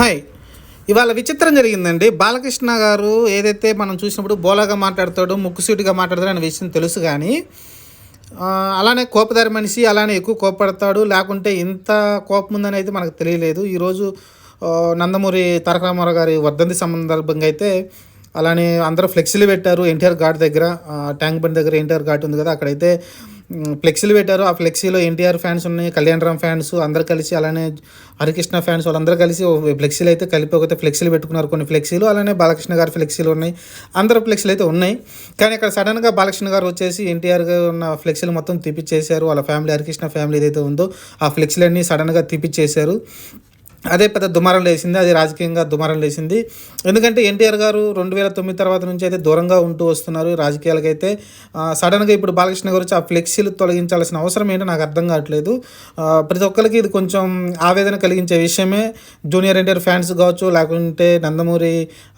Hi. ఇవాళ విచిత్రం జరిగిందండి. బాలకృష్ణ గారు ఏదైతే మనం చూసినప్పుడు బోలాగా మాట్లాడతాడో ముక్కుసూటిగా మాట్లాడతాడు అనే విషయం తెలుసు కానీ అలానే కోపదారి మనిషి అలానే ఎక్కువ కోపడతాడు. లేకుంటే ఇంత కోపం ఉందని అయితే మనకు తెలియలేదు. ఈరోజు నందమూరి తారక రామారావు గారి వర్ధంతి సందర్భంగా అయితే అలానే అందరూ ఫ్లెక్సీలు పెట్టారు. ఎన్టీఆర్ ఘాట్ దగ్గర ట్యాంక్ బండ్ దగ్గర ఎన్టీఆర్ ఘాట్ ఉంది కదా అక్కడైతే ఫ్లెక్సీలు పెట్టారు. ఆ ఫ్లెక్సీలో ఎన్టీఆర్ ఫ్యాన్స్ ఉన్నాయి కళ్యాణ్ రామ్ ఫ్యాన్స్ అందరు కలిసి అలానే హరికృష్ణ ఫ్యాన్స్ వాళ్ళందరూ కలిసి ఫ్లెక్సీలు అయితే కలిపి ఒక ఫ్లెక్సీలు పెట్టుకున్నారు. కొన్ని ఫ్లెక్సీలు అలానే బాలకృష్ణ గారి ఫ్లెక్సీలు ఉన్నాయి. అందరు ఫ్లెక్సీలు అయితే ఉన్నాయి. కానీ ఇక్కడ సడన్గా బాలకృష్ణ గారు వచ్చేసి ఎన్టీఆర్ ఉన్న ఫ్లెక్సీలు మొత్తం తిప్పిచ్చేశారు. వాళ్ళ ఫ్యామిలీ హరికృష్ణ ఫ్యామిలీ ఏదైతే ఉందో ఆ ఫ్లెక్సీలన్నీ సడన్గా తిప్పిచ్చేశారు. అదే పెద్ద దుమారం లేసింది అది రాజకీయంగా దుమారం లేసింది ఎందుకంటే ఎన్టీఆర్ గారు రెండు వేల తొమ్మిది తర్వాత నుంచి అయితే దూరంగా ఉంటూ వస్తున్నారు రాజకీయాలకైతే. సడన్గా ఇప్పుడు బాలకృష్ణ గారు ఆ ఫ్లెక్సీలు తొలగించాల్సిన అవసరం ఏంటో నాకు అర్థం కావట్లేదు. ప్రతి ఒక్కరికి ఇది కొంచెం ఆవేదన కలిగించే విషయమే. జూనియర్ ఎన్టీఆర్ ఫ్యాన్స్ కావచ్చు లేకుంటే నందమూరి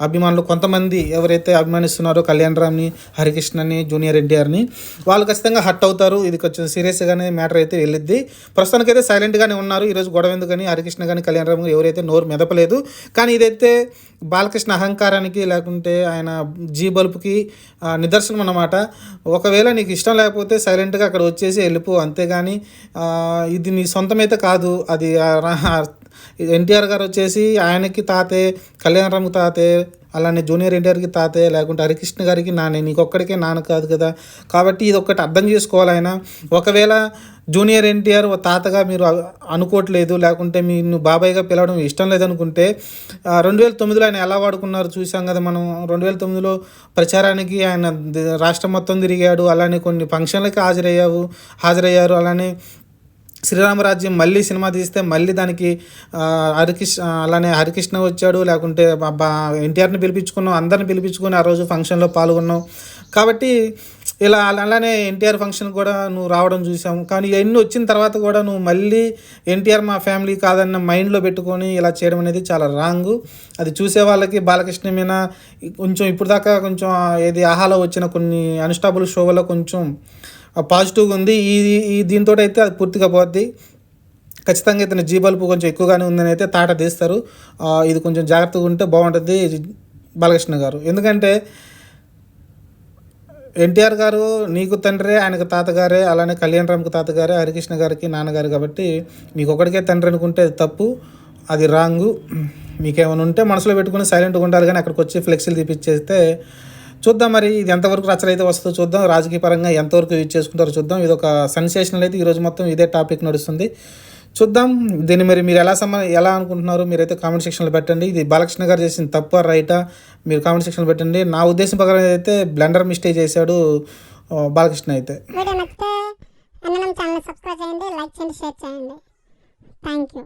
అభిమానులు కొంతమంది ఎవరైతే అభిమానిస్తున్నారో కళ్యాణ్ రామ్ని హరికృష్ణని జూనియర్ ఎన్టీఆర్ని వాళ్ళు ఖచ్చితంగా హట్ అవుతారు. ఇది కొంచెం సీరియస్గానే మ్యాటర్ అయితే వెళ్ళిద్ది. ప్రస్తుతానికైతే సైలెంట్గానే ఉన్నారు. ఈరోజు గొడవ ఎందుకని హరికృష్ణ కానీ కళ్యాణ్ రామ్ ఎవరైతే నోరు మెదపలేదు కానీ ఇదైతే బాలకృష్ణ అహంకారానికి లేకుంటే ఆయన జీ బల్బుకి నిదర్శనం అన్నమాట. ఒకవేళ నీకు ఇష్టం లేకపోతే సైలెంట్గా అక్కడ వచ్చేసి వెళ్ళిపో అంతేగాని ఇది నీ సొంతమైతే కాదు. అది ఎన్టీఆర్ గారు వచ్చేసి ఆయనకి తాతే కళ్యాణరామ్ తాతే అలానే జూనియర్ ఎన్టీఆర్కి తాతే లేకుంటే హరికృష్ణ గారికి నానే నీకొక్కడికే నాన్న కాదు కదా. కాబట్టి ఇది ఒక్కటి అర్థం చేసుకోవాలి ఒకవేళ జూనియర్ ఎన్టీఆర్ తాతగా మీరు అనుకోవట్లేదు లేకుంటే మీరు బాబాయ్గా పిలవడం ఇష్టం లేదనుకుంటే రెండు వేల తొమ్మిదిలో ఆయన ఎలా వాడుకున్నారు చూసాం కదా మనం. రెండు వేల తొమ్మిదిలో ప్రచారానికి ఆయన రాష్ట్రం మొత్తం తిరిగాడు. అలానే కొన్ని ఫంక్షన్లకి హాజరయ్యావు హాజరయ్యారు. అలానే శ్రీరామరాజ్యం మళ్ళీ సినిమా తీస్తే మళ్ళీ దానికి హరికృష్ణ అలానే హరికృష్ణ వచ్చాడు లేకుంటే బా- ఎన్టీఆర్ని పిలిపించుకున్నాం అందరిని పిలిపించుకొని ఆ రోజు ఫంక్షన్లో పాల్గొన్నాం. కాబట్టి ఇలా అలా- అలానే ఎన్టీఆర్ ఫంక్షన్ కూడా నువ్వు రావడం చూసాం. కానీ ఇవన్నీ వచ్చిన తర్వాత కూడా నువ్వు మళ్ళీ ఎన్టీఆర్ మా ఫ్యామిలీ కాదన్న మైండ్లో పెట్టుకొని ఇలా చేయడం అనేది చాలా రాంగ్. అది చూసే వాళ్ళకి బాలకృష్ణ మీద కొంచెం ఇప్పుడు దాకా కొంచెం ఏది ఆహాలో వచ్చిన కొన్ని అన్స్టాబుల్ షో కొంచెం పాజిటివ్గా ఉంది. ఈ ఈ దీంతో అయితే అది పూర్తిగా పోద్ది. ఖచ్చితంగా ఇతని జీ బల్బు కొంచెం ఎక్కువగానే ఉందని అయితే తాట తీస్తారు. ఇది కొంచెం జాగ్రత్తగా ఉంటే బాగుంటుంది బాలకృష్ణ గారు. ఎందుకంటే ఎన్టీఆర్ గారు నీకు తండ్రే ఆయనకు తాతగారే అలానే కళ్యాణ్ రామ్కి తాతగారే హరికృష్ణ గారికి నాన్నగారు కాబట్టి మీకు ఒకటికే తండ్రి అనుకుంటే అది తప్పు అది రాంగు. మీకేమైనా ఉంటే మనసులో పెట్టుకుని సైలెంట్గా ఉండాలి కానీ అక్కడికి వచ్చి ఫ్లెక్సీలు తీపిచ్చేస్తే చూద్దాం మరి ఇది ఎంతవరకు రచనైతే వస్తుందో చూద్దాం. రాజకీయ పరంగా ఎంతవరకు యూజ్ చేసుకుంటారో చూద్దాం. ఇది ఒక సెన్సేషనల్ అయితే ఈరోజు మొత్తం ఇదే టాపిక్ నడుస్తుంది. చూద్దాం. దీన్ని మరి మీరు ఎలా సమ ఎలా అనుకుంటున్నారు మీరైతే కామెంట్ సెక్షన్లో పెట్టండి. ఇది బాలకృష్ణ గారు చేసిన తప్ప రైటా? మీరు కామెంట్ సెక్షన్లో పెట్టండి. నా ఉద్దేశం ప్రకారం అయితే బ్లెండర్ మిస్టేక్ చేశాడు బాలకృష్ణ అయితే. ఛానల్ సబ్స్క్రైబ్ చేయండి లైక్ చేయండి షేర్ చేయండి. Thank you